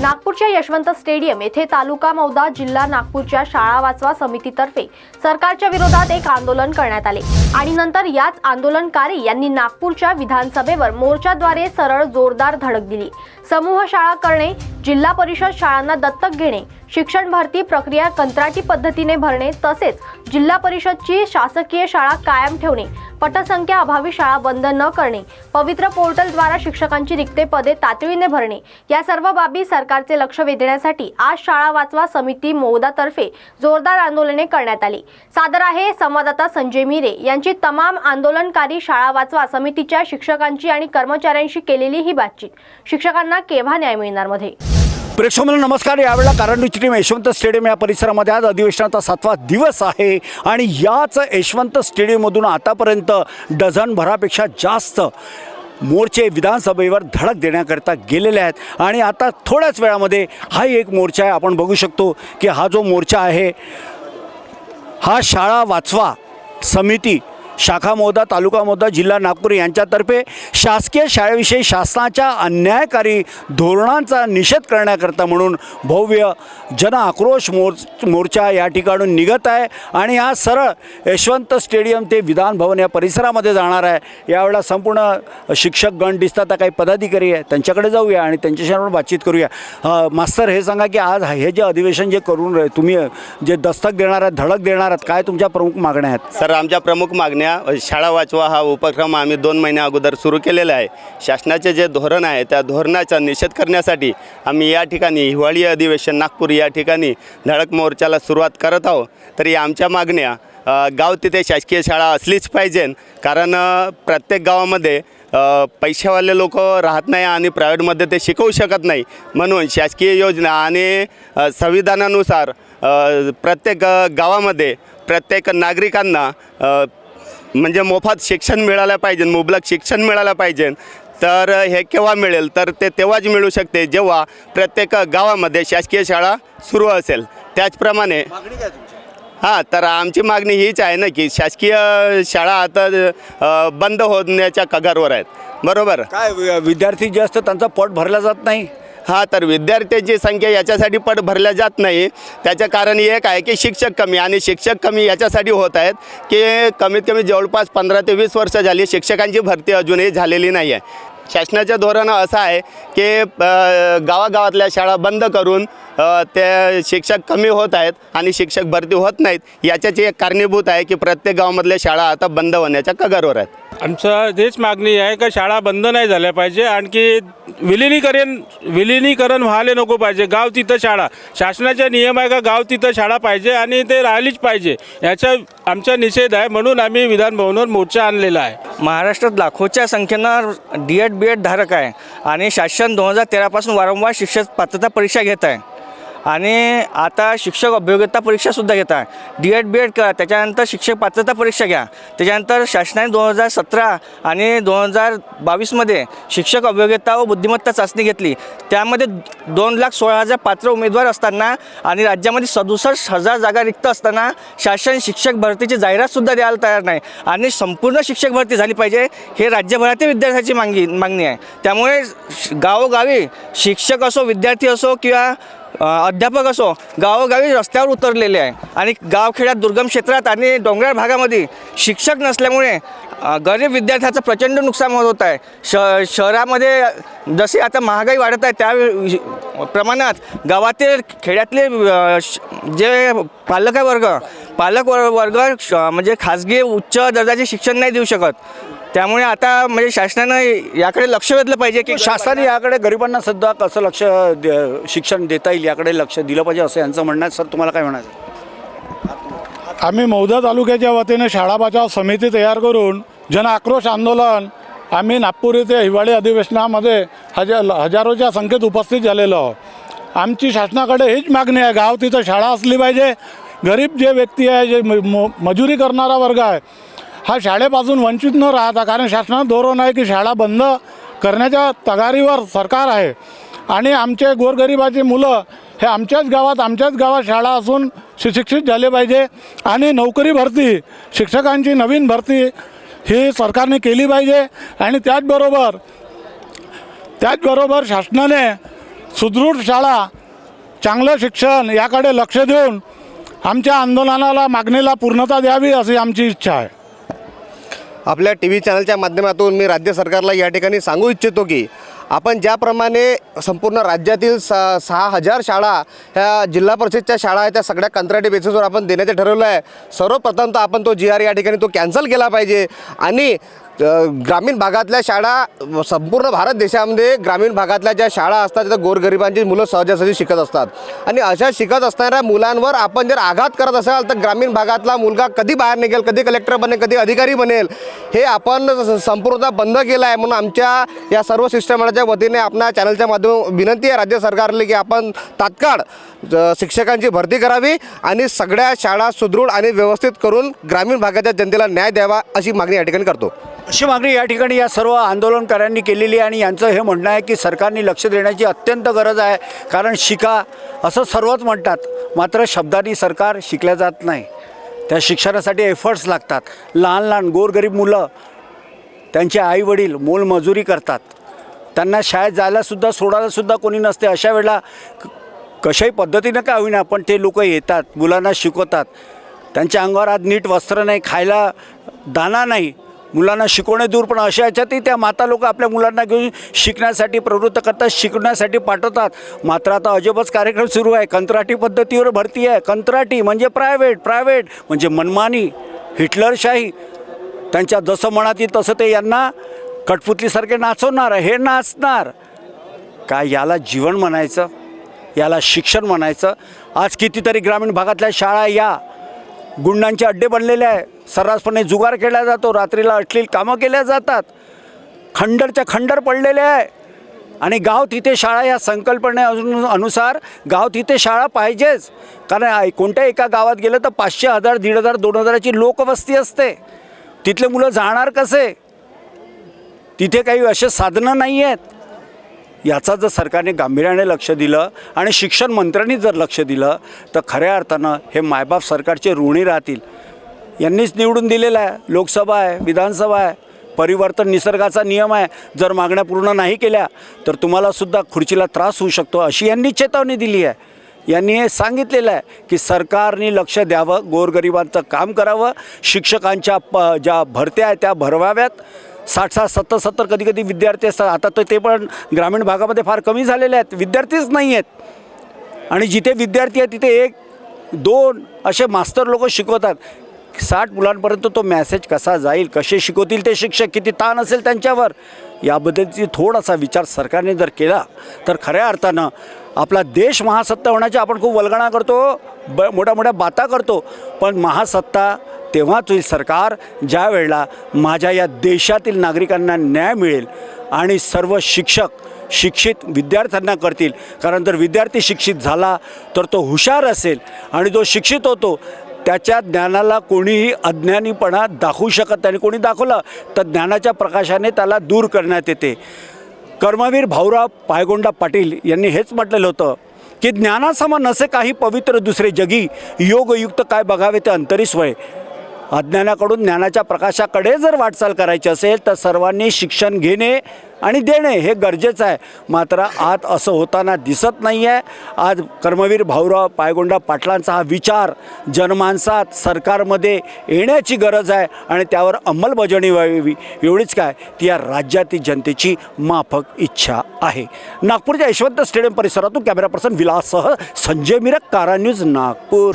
नागपूरच्या यशवंत स्टेडियम येथे तालुका मौदा जिल्हा नागपूरच्या शाळा वाचवा समितीतर्फे सरकारच्या विरोधात एक आंदोलन करण्यात आले. आणि नंतर याच आंदोलनकारी यांनी नागपूरच्या विधानसभेवर मोर्चाद्वारे सरळ जोरदार धडक दिली. समूह शाळा करणे जिल्हा परिषद शाळांना दत्तक घेणे शिक्षण भरती प्रक्रिया कंत्राटी पद्धतीने भरणे तसेच जिल्हा परिषदची शासकीय शाळा कायम ठेवणे पटसंख्या अभावी शाळा बंद न करणे पवित्र पोर्टलद्वारा शिक्षकांची रिक्ते पदे तातडीने भरणे या सर्व बाबी सरकारचे लक्ष वेधण्यासाठी आज शाळा वाचवा समिती मोदातर्फे जोरदार आंदोलने करण्यात आली. सादर आहे संवाददाता संजय मिरे यांची तमाम आंदोलनकारी शाळा वाचवा समितीच्या शिक्षकांची आणि कर्मचाऱ्यांशी केलेली ही बातचीत. शिक्षकांना केव्हा न्याय मिळणार मध्ये? प्रेक्षकांना नमस्कार. यावेळेला कारंडू स्टेडियम यशवंत स्टेडियम या परिसरामध्ये आज अधिवेशनाचा सातवा दिवस आहे आणि याच यशवंत स्टेडियममधून आतापर्यंत डझन भरापेक्षा जास्त मोर्चे विधानसभेवर धडक देण्याकरिता गेलेले आहेत. आणि आता थोड्याच वेळामध्ये हाही एक मोर्चा आहे. आपण बघू शकतो की हा जो मोर्चा आहे हा शाळा वाचवा समिती शाखा मोदा तालुका मोदा जिल्हा नागपूर यांच्यातर्फे शासकीय शाळेविषयी शासनाच्या अन्यायकारी धोरणांचा निषेध करण्याकरता म्हणून भव्य जन आक्रोश मोर्च मोर्चा या ठिकाणून निघत आहे. आणि हा सरळ यशवंत स्टेडियम ते विधान भवन या परिसरामध्ये जाणार आहे. यावेळेला संपूर्ण शिक्षकगण दिसतात. काही पदाधिकारी आहे त्यांच्याकडे जाऊया आणि त्यांच्याशी आपण बातचीत करूया. मास्तर हे सांगा की आज हे जे अधिवेशन जे करून तुम्ही जे दस्तक देणार आहात धडक देणार आहात काय तुमच्या प्रमुख मागण्या आहेत? सर आमच्या प्रमुख मागण्या शाळा वाचवा हा उपक्रम आम्ही दोन महिन्या अगोदर सुरू केलेला आहे. शासनाचे जे धोरण आहे त्या धोरणाचा निषेध करण्यासाठी आम्ही या ठिकाणी हिवाळी अधिवेशन नागपूर या ठिकाणी धडक मोर्चाला सुरुवात करत आहोत. तरी आमच्या मागण्या गाव तिथे शासकीय शाळा असलीच पाहिजे. कारण प्रत्येक गावामध्ये पैशावाले लोक राहत नाही आणि प्रायव्हेटमध्ये ते शिकवू शकत नाही. म्हणून शासकीय योजना आणि संविधानानुसार प्रत्येक गावामध्ये प्रत्येक नागरिकांना म्हणजे मोफत शिक्षण मिळालं पाहिजे मुबलक शिक्षण मिळालं पाहिजे. तर हे केव्हा मिळेल? तर ते तेव्हाच मिळू शकते जेव्हा प्रत्येक गावामध्ये शासकीय शाळा सुरू असेल. त्याचप्रमाणे हां तर आमची मागणी हीच आहे ना की शासकीय शाळा आता बंद होण्याच्या कगारवर आहेत. बरोबर? काय विद्यार्थी जे असतं त्यांचा पोट भरला जात नाही. हां तर विद्यार्थ्यांची संख्या याच्यासाठी पट भरल्या जात नाही. त्याचं कारण एक आहे की शिक्षक कमी आणि शिक्षक कमी याच्यासाठी होत आहेत की कमीत कमी जवळपास पंधरा ते वीस वर्ष झाली शिक्षकांची भरती अजूनही झालेली नाही आहे. शासनाचं धोरण असं आहे की गावागावातल्या शाळा बंद करून त्या ते शिक्षक कमी होत आहेत आणि शिक्षक भरती होत नाहीत. याच्याची एक कारणीभूत आहे की प्रत्येक गावामधल्या शाळा आता बंद होण्याच्या कगारवर आहेत. आमचं हेच मागणी आहे का शाळा बंद नाही झाल्या पाहिजे आणखी विलिनीकरण विलिनीकरण व्हायला नको पाहिजे. गाव तिथं शाळा. शासनाचा नियम आहे का गाव तिथं शाळा पाहिजे आणि ते राहिलीच पाहिजे. याचा आमचा निषेध आहे म्हणून आम्ही विधानभवनावर मोर्चा आणलेला आहे. महाराष्ट्रात लाखोच्या संख्येनं डी एड बी एड धारक आहे आणि शासन दोन हजार तेरापासून वारंवार शिक्षक पात्रता परीक्षा घेत आहे. आणि आता शिक्षक अभियोग्यता परीक्षासुद्धा घेता डी एड बी एड करा त्याच्यानंतर शिक्षक पात्रता परीक्षा घ्या. त्याच्यानंतर शासनाने दोन हजार सतरा आणि दोन हजार बावीसमध्ये शिक्षक अभियोग्यता व बुद्धिमत्ता चाचणी घेतली. त्यामध्ये दोन लाख सोळा हजार पात्र उमेदवार असताना आणि राज्यामध्ये सदुसष्ट हजार जागा रिक्त असताना शासन शिक्षक भरतीची जाहिरातसुद्धा द्यायला तयार नाही आणि संपूर्ण शिक्षक भरती झाली पाहिजे हे राज्यभरातील विद्यार्थ्याची मागणी मागणी आहे. त्यामुळे श- गावोगावी शिक्षक असो विद्यार्थी असो किंवा अध्यापक असो गावोगावी रस्त्यावर उतरलेले आहे. आणि गावखेड्यात दुर्गम क्षेत्रात आणि डोंगराळ भागामध्ये शिक्षक नसल्यामुळे गरीब विद्यार्थ्याचं प्रचंड नुकसान होत होत आहे. श शहरामध्ये जशी आता महागाई वाढत आहे त्या प्रमाणात गावातील खेड्यातले श- जे पालक वर्ग पालक वर्ग श- म्हणजे खाजगी उच्च दर्जाचे शिक्षण नाही देऊ शकत. त्यामुळे आता म्हणजे शासनानं याकडे लक्ष वेधलं पाहिजे की शासनाने याकडे गरिबांना सुद्धा कसं लक्ष द- शिक्षण देता येईल याकडे लक्ष दिलं पाहिजे असं यांचं म्हणणं आहे. सर तुम्हाला काय म्हणायचं? आम्ही मौदा तालुक्याच्या वतीने शाळा बचाव समिती तयार करून जन आक्रोश आंदोलन आम्ही नागपूर येथे हिवाळी अधिवेशनामध्ये हजार हजारोच्या संख्येत उपस्थित झालेलो आहोत. आमची शासनाकडे हीच मागणी आहे. गाव तिथं शाळा असली पाहिजे. गरीब जे व्यक्ती आहे जे म- म- मजुरी करणारा वर्ग आहे हा शाळेपासून वंचित न राहता कारण शासनाचं धोरण आहे की शाळा बंद करण्याच्या तगारीवर सरकार आहे. आणि आमचे गोरगरिबाची मुलं हे आमच्याच गावात आमच्याच गावात शाळा असून सुशिक्षित झाले पाहिजे. आणि नोकरी भरती शिक्षकांची नवीन भरती ही सरकारने केली पाहिजे. आणि त्याचबरोबर त्याचबरोबर शासनाने सुदृढ शाळा चांगलं शिक्षण याकडे लक्ष देऊन आमच्या आंदोलनाला मागणीला पूर्णता द्यावी अशी आमची इच्छा आहे. आपल्या टी व्ही चॅनलच्या माध्यमातून मी राज्य सरकारला या ठिकाणी सांगू इच्छितो की आपण ज्याप्रमाणे संपूर्ण राज्यातील स सहा हजार शाळा ह्या जिल्हा परिषदच्या शाळा आहेत त्या सगळ्या कंत्राटी बेसिसवर आपण देण्याचं ठरवलं आहे. सर्वप्रथम तर आपण तो जी आर या ठिकाणी तो कॅन्सल केला पाहिजे. आणि ग्रामीण भागातल्या शाळा संपूर्ण भारत देशामध्ये ग्रामीण भागातल्या ज्या शाळा असतात तिथं गोरगरिबांची मुलं सहजासहजी शिकत असतात. आणि अशा शिकत असणाऱ्या मुलांवर आपण जर आघात करत असाल तर ग्रामीण भागातला मुलगा कधी बाहेर निघेल कधी कलेक्टर बनेल कधी अधिकारी बनेल हे आपण संपूर्णतः बंद केलं आहे म्हणून आमच्या या सर्व शिष्टमंडळाच्या वतीने आपल्या चॅनलच्या माध्यम विनंती आहे राज्य सरकारला की आपण तात्काळ शिक्षकांची भरती करावी आणि सगळ्या शाळा सुदृढ आणि व्यवस्थित करून ग्रामीण भागाच्या जनतेला न्याय द्यावा अशी मागणी या ठिकाणी करतो. अशी मागणी या ठिकाणी या सर्व आंदोलनकाऱ्यांनी केलेली आहे आणि यांचं हे म्हणणं आहे की सरकारने लक्ष देण्याची अत्यंत गरज आहे. कारण शिका असं सर्वच म्हणतात मात्र शब्दांनी सरकार शिकल्या जात नाही. त्या शिक्षणासाठी एफर्ट्स लागतात. लहान लहान गोरगरीब मुलं त्यांचे आईवडील मोलमजुरी करतात. त्यांना शाळेत जायलासुद्धा सोडायलासुद्धा कोणी नसते. अशा वेळेला क- कशाही पद्धतीनं का होईना पण ते लोक येतात मुलांना शिकवतात. त्यांच्या अंगावर आज नीट वस्त्र नाही खायला दाना नाही. मुलांना शिकवणे दूर पण अशा याच्यातही त्या माता लोक आपल्या मुलांना घेऊन शिकण्यासाठी प्रवृत्त करतात शिकण्यासाठी पाठवतात. मात्र आता अजबच कार्यक्रम सुरू आहे. कंत्राटी पद्धतीवर भरती आहे. कंत्राटी म्हणजे प्रायव्हेट प्रायव्हेट म्हणजे मनमानी हिटलरशाही. त्यांच्या जसं मनात येईल तसं ते यांना कठपुतलीसारखे नाचवणार हे नाचणार. काय याला जीवन म्हणायचं? याला शिक्षण म्हणायचं? आज कितीतरी ग्रामीण भागातल्या शाळा या. गुंडांचे अड्डे बनलेले आहे. सर्रासपणे जुगार केला जातो. रात्रीला अश्लील कामं केल्या जातात. खंडरच्या खंडर पडलेले आहे. आणि गाव तिथे शाळा या संकल्पने अनु- अनुसार गाव तिथे शाळा पाहिजेच. कारण कोणत्या एका गावात गेलं तर पाचशे हजार दीड हजार दोन हजाराची लोकवस्ती असते. तिथले मुलं जाणार कसे? तिथे काही असे साधनं नाही आहेत याचा जर सरकारने गांभीर्याने लक्ष दिलं आणि शिक्षण मंत्र्यांनी जर लक्ष दिलं तर खऱ्या अर्थानं हे मायबाप सरकारचे ऋणी राहतील. यांनीच निवडून दिलेलं आहे. लोकसभा आहे विधानसभा आहे. परिवर्तन निसर्गाचा नियम आहे. जर मागण्या पूर्ण नाही केल्या तर तुम्हालासुद्धा खुर्चीला त्रास होऊ शकतो अशी यांनी चेतावणी दिली आहे. यांनी हे सांगितलेलं आहे की सरकारने लक्ष द्यावं गोरगरिबांचं काम करावं शिक्षकांच्या प ज्या भरत्या आहेत त्या भरवाव्यात. साठ साठ सत्तर सत्तर कधी कधी विद्यार्थी असतात. आता तर ते पण ग्रामीण भागामध्ये फार कमी झालेले आहेत. विद्यार्थीच नाही आहेत. आणि जिथे विद्यार्थी आहेत तिथे एक दोन असे मास्तर लोक शिकवतात. साठ मुलांपर्यंत तो मॅसेज कसा जाईल कसे शिकवतील ते शिक्षक? किती ताण असेल त्यांच्यावर? याबद्दलची थोडासा विचार सरकारने जर केला तर खऱ्या अर्थानं आपला देश महासत्ता होण्याची आपण खूप वल्गणा करतो ब मोठ्या मोठ्या बाता करतो. पण महासत्ता तेव्हाच होईल सरकार ज्या वेळेला माझ्या या देशातील नागरिकांना न्याय मिळेल आणि सर्व शिक्षक शिक्षित विद्यार्थ्यांना करतील कारण जर विद्यार्थी शिक्षित झाला तर तो हुशार असेल आणि जो शिक्षित होतो त्याच्या ज्ञानाला कोणीही अज्ञानीपणा दाखवू शकत नाही. आणि कोणी दाखवलं तर ज्ञानाच्या प्रकाशाने त्याला दूर करण्यात येते. कर्मवीर भाऊराव पायगोंडा पाटील यांनी हेच म्हटलेलं होतं की ज्ञानासमान नसे काही पवित्र दुसरे जगी योगयुक्त काय बघावे ते अंतरिस्वय अज्ञानाकडून ज्ञानाच्या प्रकाशाकडे जर वाटचाल करायची असेल तर सर्वांनी शिक्षण घेणे आणि देणे हे गरजेचं आहे. मात्र आज असं होताना दिसत नाही आहे आज कर्मवीर भाऊराव पायगोंडा पाटलांचा हा विचार जनमानसात सरकारमध्ये येण्याची गरज आहे आणि त्यावर अंमलबजावणी व्हावी एवढीच काय ती या राज्यातील जनतेची माफक इच्छा आहे. नागपूरच्या यशवंत स्टेडियम परिसरातून कॅमेरा पर्सन विलाससह संजय मिरक कारा न्यूज नागपूर.